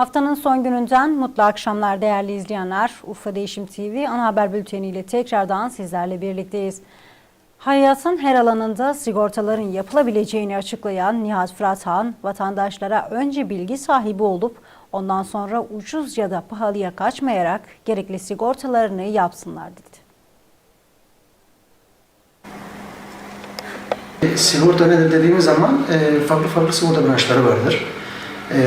Haftanın son gününden mutlu akşamlar değerli izleyenler. Urfa Değişim TV ana haber bülteni ile tekrardan sizlerle birlikteyiz. Hayatın her alanında sigortaların yapılabileceğini açıklayan Nihat Fırathan, vatandaşlara önce bilgi sahibi olup ondan sonra ucuz ya da pahalıya kaçmayarak gerekli sigortalarını yapsınlar dedi. Sigorta nedir dediğimiz zaman e, farklı farklı sigorta branşları vardır. E,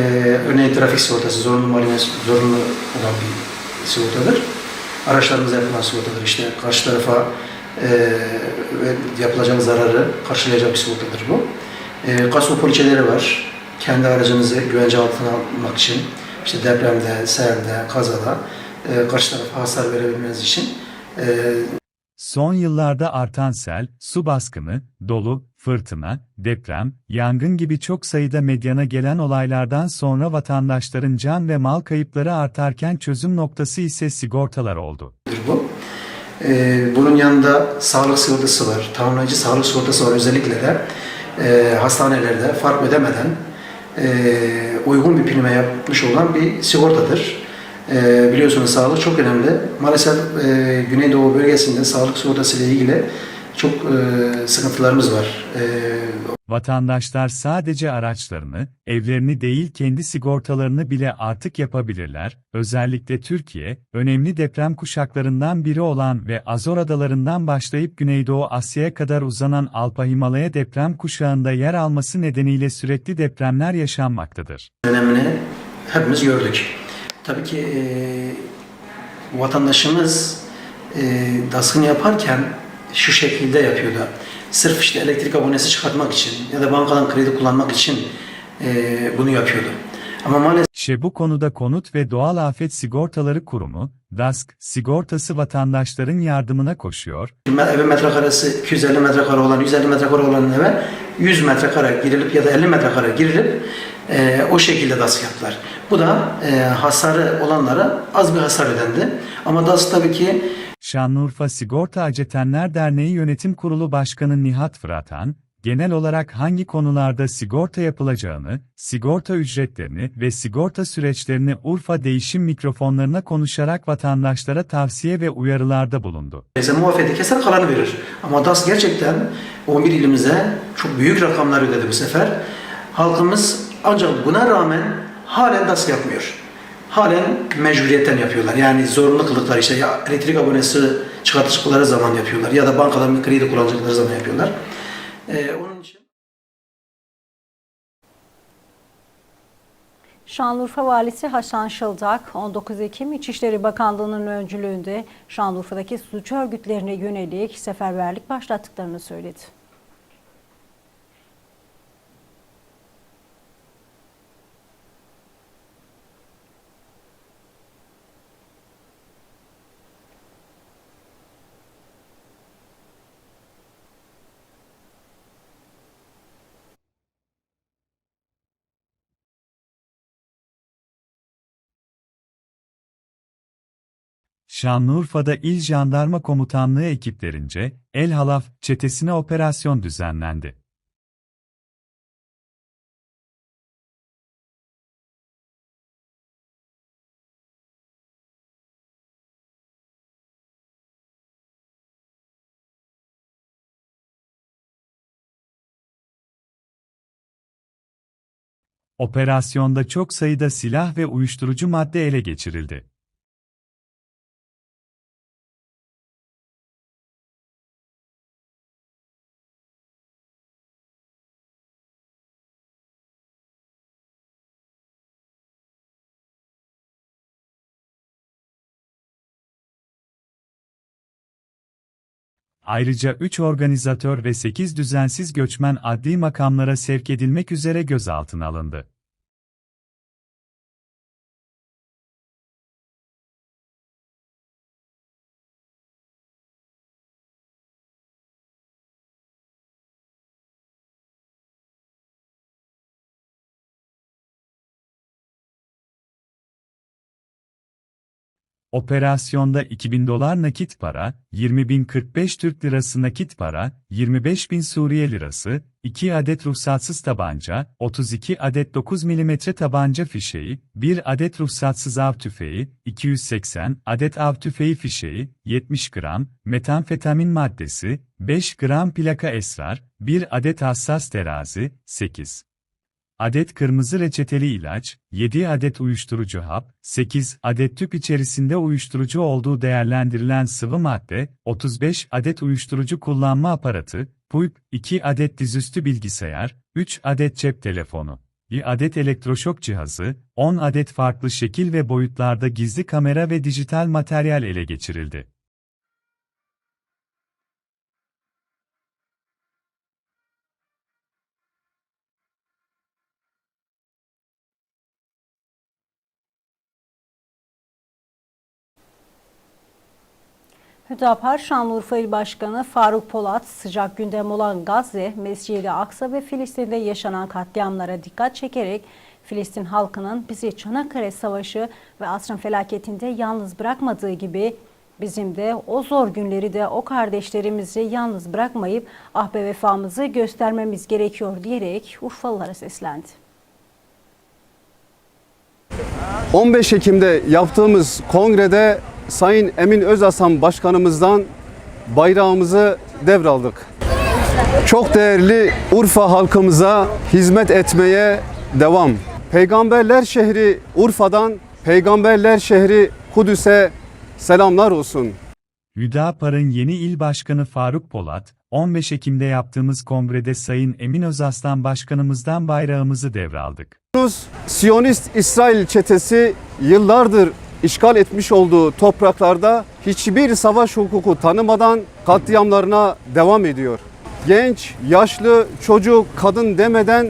örneğin trafik sigortası zorunlu muayene zorunlu olan bir sigortadır. Araçlarımıza yapılan sigortadır. İşte karşı tarafa e, yapılacak zararı karşılayacak bir sigortadır bu. E, kasko poliçeleri var. Kendi aracınızı güvence altına almak için işte depremde, selde, kazada e, karşı tarafa hasar verebilmeniz için e, Son yıllarda artan sel, su baskını, dolu, fırtına, deprem, yangın gibi çok sayıda medyana gelen olaylardan sonra vatandaşların can ve mal kayıpları artarken çözüm noktası ise sigortalar oldu. bu. Ee, bunun yanında sağlık sigortası var, tamamlayıcı sağlık sigortası var. Özellikle de e, hastanelerde fark ödemeden e, uygun bir prime yapmış olan bir sigortadır. E, biliyorsunuz sağlık çok önemli. Maalesef e, Güneydoğu bölgesinde sağlık sigortası ile ilgili çok e, sıkıntılarımız var. E, Vatandaşlar sadece araçlarını, evlerini değil kendi sigortalarını bile artık yapabilirler. Özellikle Türkiye, önemli deprem kuşaklarından biri olan ve Azor Adalarından başlayıp Güneydoğu Asya'ya kadar uzanan Alpa Himalaya deprem kuşağında yer alması nedeniyle sürekli depremler yaşanmaktadır. önemini hepimiz gördük. Tabii ki e, vatandaşımız e, daskın yaparken şu şekilde yapıyordu. Sırf işte elektrik abonesi çıkartmak için ya da bankadan kredi kullanmak için e, bunu yapıyordu. Ama maalesef İşte bu konuda Konut ve Doğal Afet Sigortaları Kurumu, DASK, sigortası vatandaşların yardımına koşuyor, evin metrekaresi 250 metrekare olan, 150 metrekare olan eve 100 metrekare girilip ya da 50 metrekare girilip e, o şekilde DASK yaptılar. Bu da e, hasarı olanlara az bir hasar ödendi. Ama DASK tabii ki Şanlıurfa Sigorta Acetenler Derneği Yönetim Kurulu Başkanı Nihat Fıratan, genel olarak hangi konularda sigorta yapılacağını, sigorta ücretlerini ve sigorta süreçlerini Urfa değişim mikrofonlarına konuşarak vatandaşlara tavsiye ve uyarılarda bulundu. Neyse muafiyeti keser kalanı verir. Ama DAS gerçekten 11 ilimize çok büyük rakamlar ödedi bu sefer. Halkımız ancak buna rağmen halen DAS yapmıyor. Halen mecburiyetten yapıyorlar. Yani zorunlu kıldıkları işte ya elektrik abonesi çıkarttıkları zaman yapıyorlar ya da bankadan bir kredi kullanacakları zaman yapıyorlar. Ee, onun için Şanlıurfa Valisi Hasan Şıldak, 19 Ekim İçişleri Bakanlığı'nın öncülüğünde Şanlıurfa'daki suç örgütlerine yönelik seferberlik başlattıklarını söyledi. Şanlıurfa'da İl Jandarma Komutanlığı ekiplerince El Halaf çetesine operasyon düzenlendi. Operasyonda çok sayıda silah ve uyuşturucu madde ele geçirildi. Ayrıca 3 organizatör ve 8 düzensiz göçmen adli makamlara sevk edilmek üzere gözaltına alındı. Operasyonda 2000 dolar nakit para, 20.045 Türk Lirası nakit para, 25.000 Suriye Lirası, 2 adet ruhsatsız tabanca, 32 adet 9 mm tabanca fişeği, 1 adet ruhsatsız av tüfeği, 280 adet av tüfeği fişeği, 70 gram, metamfetamin maddesi, 5 gram plaka esrar, 1 adet hassas terazi, 8 adet kırmızı reçeteli ilaç, 7 adet uyuşturucu hap, 8 adet tüp içerisinde uyuşturucu olduğu değerlendirilen sıvı madde, 35 adet uyuşturucu kullanma aparatı, pulp, 2 adet dizüstü bilgisayar, 3 adet cep telefonu, 1 adet elektroşok cihazı, 10 adet farklı şekil ve boyutlarda gizli kamera ve dijital materyal ele geçirildi. Hüdapar Şanlıurfa İl Başkanı Faruk Polat sıcak gündem olan Gazze, Mescid-i Aksa ve Filistin'de yaşanan katliamlara dikkat çekerek Filistin halkının bizi Çanakkale Savaşı ve asrın felaketinde yalnız bırakmadığı gibi bizim de o zor günleri de o kardeşlerimizi yalnız bırakmayıp ahbe vefamızı göstermemiz gerekiyor diyerek Urfalılara seslendi. 15 Ekim'de yaptığımız kongrede Sayın Emin Özasan Başkanımızdan bayrağımızı devraldık. Çok değerli Urfa halkımıza hizmet etmeye devam. Peygamberler şehri Urfa'dan Peygamberler şehri Kudüs'e selamlar olsun. Hüdapar'ın yeni il başkanı Faruk Polat, 15 Ekim'de yaptığımız kongrede Sayın Emin Özaslan Başkanımızdan bayrağımızı devraldık. Siyonist İsrail çetesi yıllardır işgal etmiş olduğu topraklarda hiçbir savaş hukuku tanımadan katliamlarına devam ediyor. Genç, yaşlı, çocuk, kadın demeden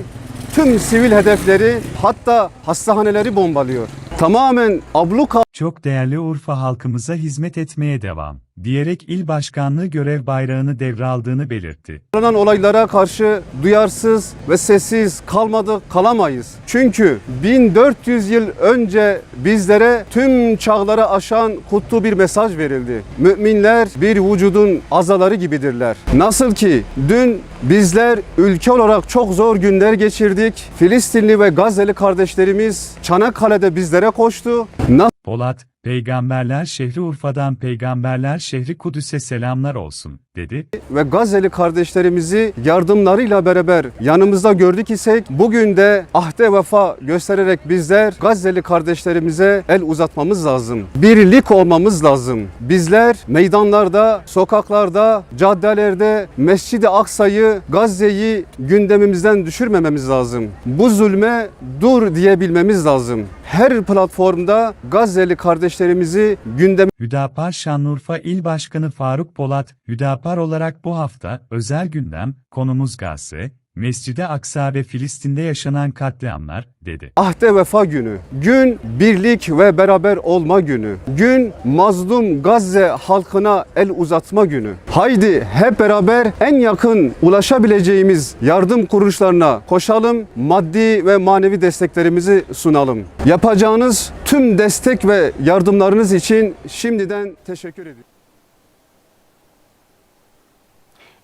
tüm sivil hedefleri hatta hastaneleri bombalıyor. Tamamen abluka Çok değerli Urfa halkımıza hizmet etmeye devam, diyerek il başkanlığı görev bayrağını devraldığını belirtti. Yaşanan olaylara karşı duyarsız ve sessiz kalmadık, kalamayız. Çünkü 1400 yıl önce bizlere tüm çağları aşan kutlu bir mesaj verildi. Müminler bir vücudun azaları gibidirler. Nasıl ki dün bizler ülke olarak çok zor günler geçirdik. Filistinli ve Gazze'li kardeşlerimiz Çanakkale'de bizlere koştu. Nasıl Polat, Peygamberler şehri Urfa'dan Peygamberler şehri Kudüs'e selamlar olsun, dedi. ve Gazze'li kardeşlerimizi yardımlarıyla beraber yanımızda gördük isek bugün de ahde vefa göstererek bizler Gazze'li kardeşlerimize el uzatmamız lazım. Birlik olmamız lazım. Bizler meydanlarda, sokaklarda, caddelerde Mescid-i Aksa'yı, Gazze'yi gündemimizden düşürmememiz lazım. Bu zulme dur diyebilmemiz lazım. Her platformda Gazze'li kardeşlerimizi gündeme Hüdapar Şanlıurfa İl Başkanı Faruk Polat, Hüdapar olarak bu hafta özel gündem, konumuz Gazze, Mescid-i Aksa ve Filistin'de yaşanan katliamlar, dedi. Ahde vefa günü. Gün birlik ve beraber olma günü. Gün mazlum Gazze halkına el uzatma günü. Haydi hep beraber en yakın ulaşabileceğimiz yardım kuruluşlarına koşalım. Maddi ve manevi desteklerimizi sunalım. Yapacağınız tüm destek ve yardımlarınız için şimdiden teşekkür ediyorum.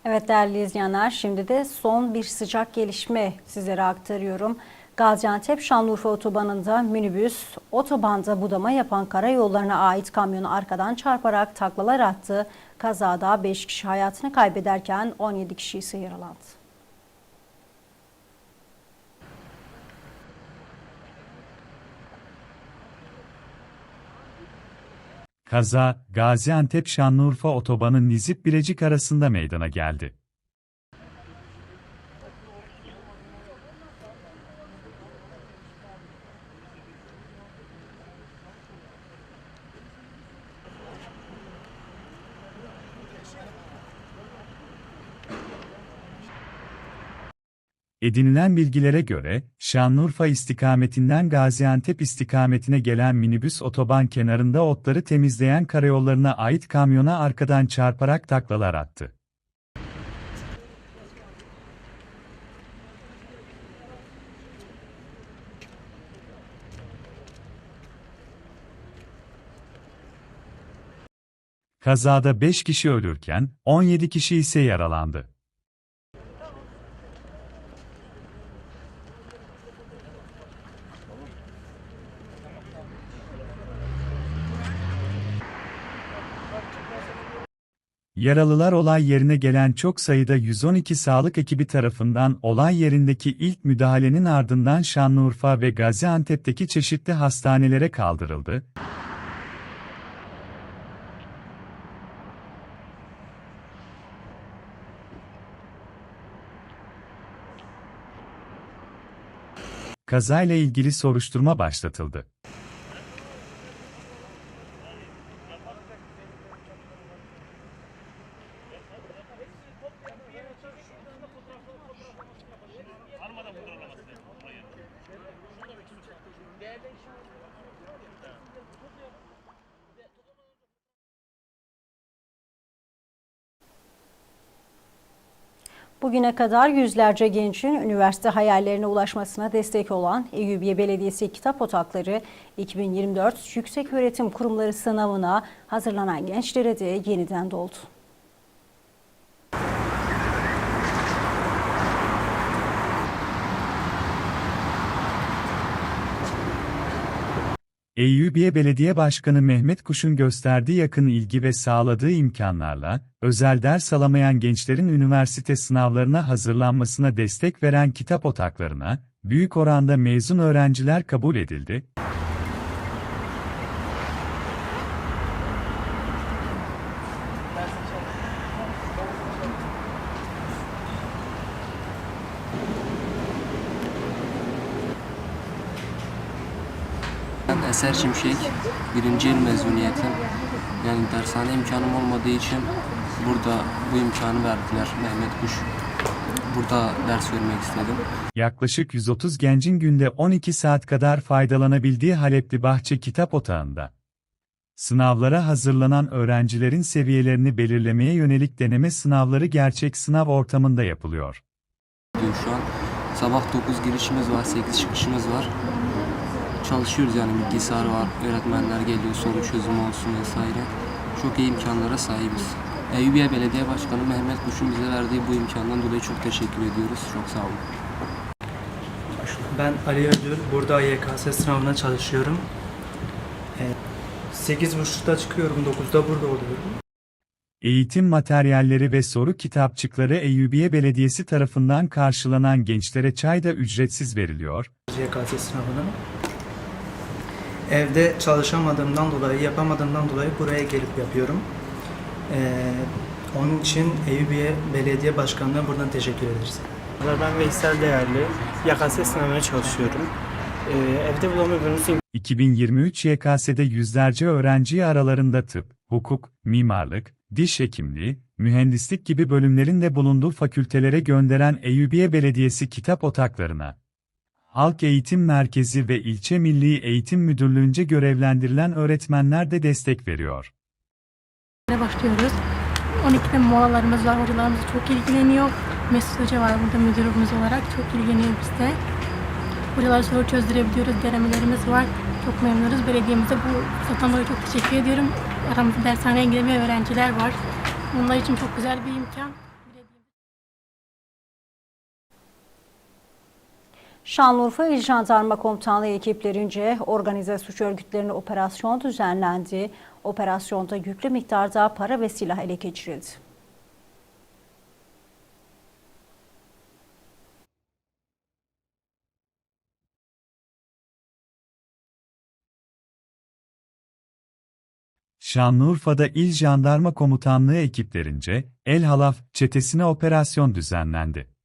Evet değerli izleyenler şimdi de son bir sıcak gelişme sizlere aktarıyorum. Gaziantep Şanlıurfa otobanında minibüs otobanda budama yapan karayollarına ait kamyonu arkadan çarparak taklalar attı. Kazada 5 kişi hayatını kaybederken 17 kişi ise yaralandı. Kaza, Gaziantep-Şanlıurfa otobanı Nizip Bilecik arasında meydana geldi. Edinilen bilgilere göre, Şanlıurfa istikametinden Gaziantep istikametine gelen minibüs otoban kenarında otları temizleyen karayollarına ait kamyona arkadan çarparak taklalar attı. Kazada 5 kişi ölürken 17 kişi ise yaralandı. Yaralılar olay yerine gelen çok sayıda 112 sağlık ekibi tarafından olay yerindeki ilk müdahalenin ardından Şanlıurfa ve Gaziantep'teki çeşitli hastanelere kaldırıldı. Kazayla ilgili soruşturma başlatıldı. Bugüne kadar yüzlerce gençin üniversite hayallerine ulaşmasına destek olan Eyyubiye Belediyesi Kitap Otakları 2024 Yükseköğretim Kurumları sınavına hazırlanan gençlere de yeniden doldu. Eyyubiye Belediye Başkanı Mehmet Kuş'un gösterdiği yakın ilgi ve sağladığı imkanlarla, özel ders alamayan gençlerin üniversite sınavlarına hazırlanmasına destek veren kitap otaklarına, büyük oranda mezun öğrenciler kabul edildi. Eser Şimşek, birinci yıl mezuniyetim. Yani dershane imkanım olmadığı için burada bu imkanı verdiler. Mehmet Kuş. Burada ders vermek istedim. Yaklaşık 130 gencin günde 12 saat kadar faydalanabildiği Halepli Bahçe Kitap Otağı'nda. Sınavlara hazırlanan öğrencilerin seviyelerini belirlemeye yönelik deneme sınavları gerçek sınav ortamında yapılıyor. Şu an sabah 9 girişimiz var, 8 çıkışımız var. Çalışıyoruz yani bilgisayar var, öğretmenler geliyor, soru çözümü olsun vesaire. Çok iyi imkanlara sahibiz. Eyyubiye Belediye Başkanı Mehmet Kuş'un bize verdiği bu imkandan dolayı çok teşekkür ediyoruz. Çok sağ olun. Ben Ali Ödül. Burada YKS sınavına çalışıyorum. Ee, 8.30'da çıkıyorum, 9'da burada oluyorum. Eğitim materyalleri ve soru kitapçıkları Eyyubiye Belediyesi tarafından karşılanan gençlere çay da ücretsiz veriliyor. YKS sınavına. Evde çalışamadığımdan dolayı, yapamadığımdan dolayı buraya gelip yapıyorum. Ee, onun için Eyüpiye Belediye Başkanı'na buradan teşekkür ederiz. Ben Veysel Değerli. YKS sınavına çalışıyorum. Ee, evde bulamadığımız 2023 YKS'de yüzlerce öğrenci aralarında tıp, hukuk, mimarlık, diş hekimliği, mühendislik gibi bölümlerin de bulunduğu fakültelere gönderen Eyyubiye Belediyesi kitap otaklarına, Halk Eğitim Merkezi ve İlçe Milli Eğitim Müdürlüğü'nce görevlendirilen öğretmenler de destek veriyor. başlıyoruz. 12'de molalarımız var. Hocalarımız çok ilgileniyor. Mesut Hoca var burada müdürümüz olarak. Çok ilgileniyor bizde. Hocalar soru çözdürebiliyoruz. Denemelerimiz var. Çok memnunuz. Belediyemize bu fırsattan çok teşekkür ediyorum. Aramızda dershaneye gidemeyen öğrenciler var. Onlar için çok güzel bir imkan. Şanlıurfa İl Jandarma Komutanlığı ekiplerince organize suç örgütlerine operasyon düzenlendi. Operasyonda yüklü miktarda para ve silah ele geçirildi. Şanlıurfa'da İl Jandarma Komutanlığı ekiplerince El Halaf çetesine operasyon düzenlendi.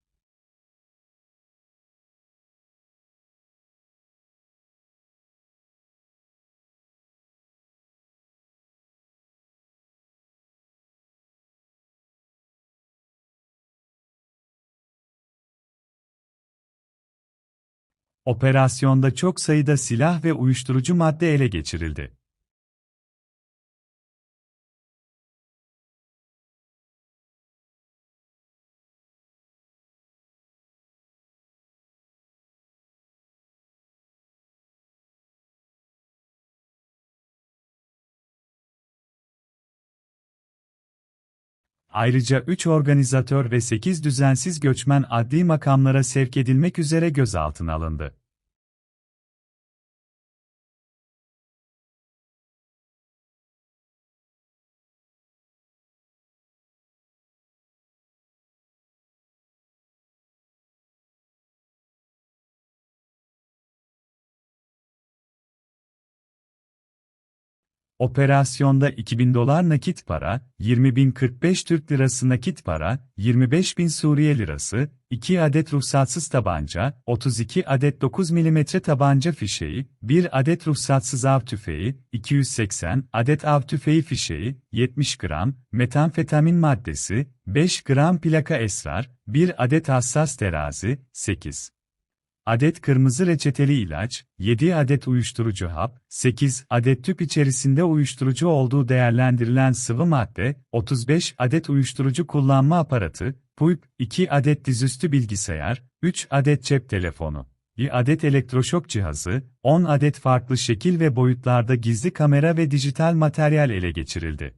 Operasyonda çok sayıda silah ve uyuşturucu madde ele geçirildi. Ayrıca 3 organizatör ve 8 düzensiz göçmen adli makamlara sevk edilmek üzere gözaltına alındı. Operasyonda 2000 dolar nakit para, 20.045 Türk Lirası nakit para, 25.000 Suriye Lirası, 2 adet ruhsatsız tabanca, 32 adet 9 mm tabanca fişeği, 1 adet ruhsatsız av tüfeği, 280 adet av tüfeği fişeği, 70 gram, metamfetamin maddesi, 5 gram plaka esrar, 1 adet hassas terazi, 8 adet kırmızı reçeteli ilaç, 7 adet uyuşturucu hap, 8 adet tüp içerisinde uyuşturucu olduğu değerlendirilen sıvı madde, 35 adet uyuşturucu kullanma aparatı, pulp, 2 adet dizüstü bilgisayar, 3 adet cep telefonu, 1 adet elektroşok cihazı, 10 adet farklı şekil ve boyutlarda gizli kamera ve dijital materyal ele geçirildi.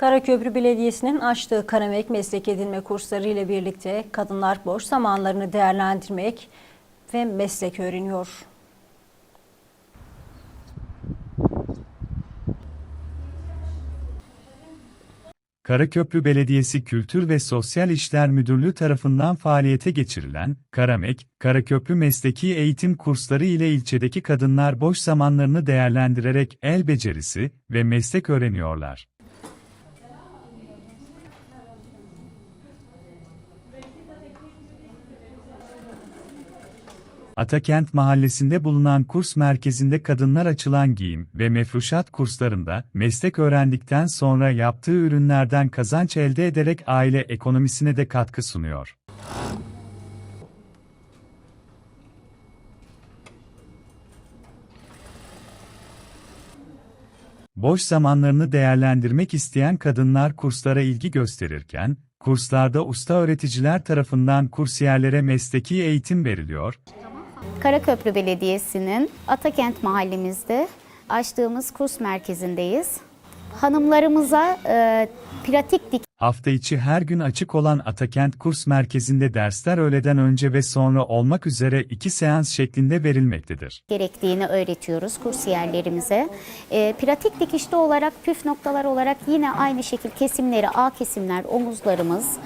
Karaköprü Belediyesi'nin açtığı Karamek Meslek Edinme kursları ile birlikte kadınlar boş zamanlarını değerlendirmek ve meslek öğreniyor. Karaköprü Belediyesi Kültür ve Sosyal İşler Müdürlüğü tarafından faaliyete geçirilen Karamek, Karaköprü Mesleki Eğitim Kursları ile ilçedeki kadınlar boş zamanlarını değerlendirerek el becerisi ve meslek öğreniyorlar. Atakent Mahallesi'nde bulunan kurs merkezinde kadınlar açılan giyim ve mefruşat kurslarında meslek öğrendikten sonra yaptığı ürünlerden kazanç elde ederek aile ekonomisine de katkı sunuyor. Boş zamanlarını değerlendirmek isteyen kadınlar kurslara ilgi gösterirken, kurslarda usta öğreticiler tarafından kursiyerlere mesleki eğitim veriliyor, Karaköprü Belediyesi'nin Atakent mahallemizde açtığımız kurs merkezindeyiz. Hanımlarımıza e, pratik dik Hafta içi her gün açık olan Atakent Kurs Merkezi'nde dersler öğleden önce ve sonra olmak üzere iki seans şeklinde verilmektedir. gerektiğini öğretiyoruz kursiyerlerimize. E, pratik dikişte olarak püf noktalar olarak yine aynı şekil kesimleri A kesimler omuzlarımız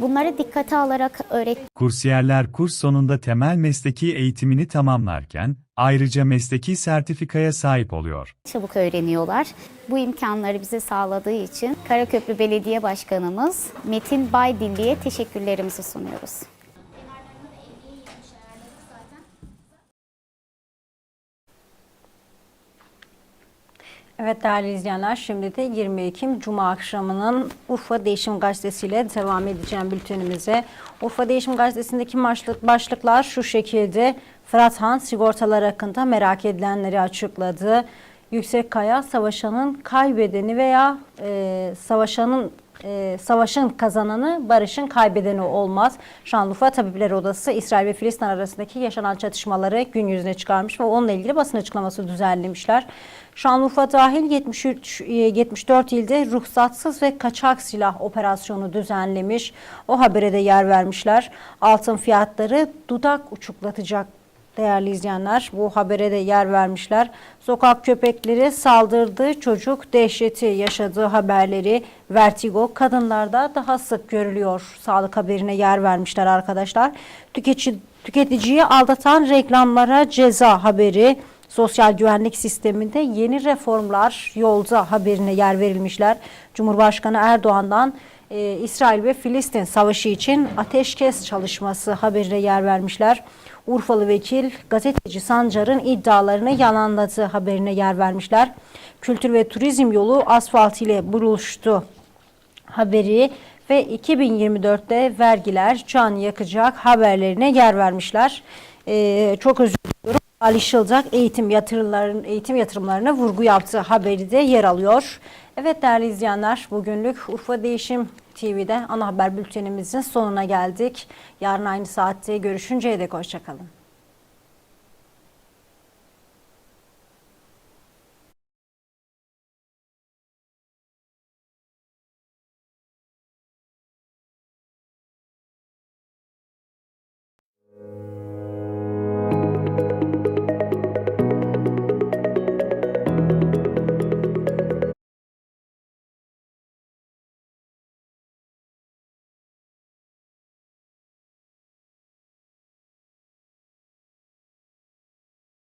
bunları dikkate alarak öğret Kursiyerler kurs sonunda temel mesleki eğitimini tamamlarken, ayrıca mesleki sertifikaya sahip oluyor. çabuk öğreniyorlar. Bu imkanları bize sağladığı için Karaköprü Belediye Başkanımız Metin Baydilli'ye teşekkürlerimizi sunuyoruz. Evet değerli izleyenler şimdi de 20 Ekim Cuma akşamının Urfa Değişim Gazetesi ile devam edeceğim bültenimize. Urfa Değişim Gazetesi'ndeki başlık, başlıklar şu şekilde. Fırat Han sigortalar hakkında merak edilenleri açıkladı. Yüksek Kaya savaşanın kaybedeni veya e, savaşanın e, savaşın kazananı, barışın kaybedeni olmaz. Şanlıurfa Tabipler Odası İsrail ve Filistin arasındaki yaşanan çatışmaları gün yüzüne çıkarmış ve onunla ilgili basın açıklaması düzenlemişler. Şanlıurfa dahil 73, e, 74 ilde ruhsatsız ve kaçak silah operasyonu düzenlemiş. O habere de yer vermişler. Altın fiyatları dudak uçuklatacak değerli izleyenler. Bu habere de yer vermişler. Sokak köpekleri saldırdı, çocuk dehşeti yaşadığı haberleri vertigo kadınlarda daha sık görülüyor. Sağlık haberine yer vermişler arkadaşlar. Tüketici, tüketiciyi aldatan reklamlara ceza haberi. Sosyal güvenlik sisteminde yeni reformlar yolda haberine yer verilmişler. Cumhurbaşkanı Erdoğan'dan e, İsrail ve Filistin savaşı için ateşkes çalışması haberine yer vermişler. Urfalı vekil gazeteci Sancar'ın iddialarını yalanladığı haberine yer vermişler. Kültür ve turizm yolu asfalt ile buluştu haberi ve 2024'te vergiler can yakacak haberlerine yer vermişler. Ee, çok özür diliyorum. Ali Işıldak eğitim yatırımlarının eğitim yatırımlarına vurgu yaptığı haberi de yer alıyor. Evet değerli izleyenler bugünlük Urfa Değişim TV'de ana haber bültenimizin sonuna geldik. Yarın aynı saatte görüşünceye dek hoşçakalın.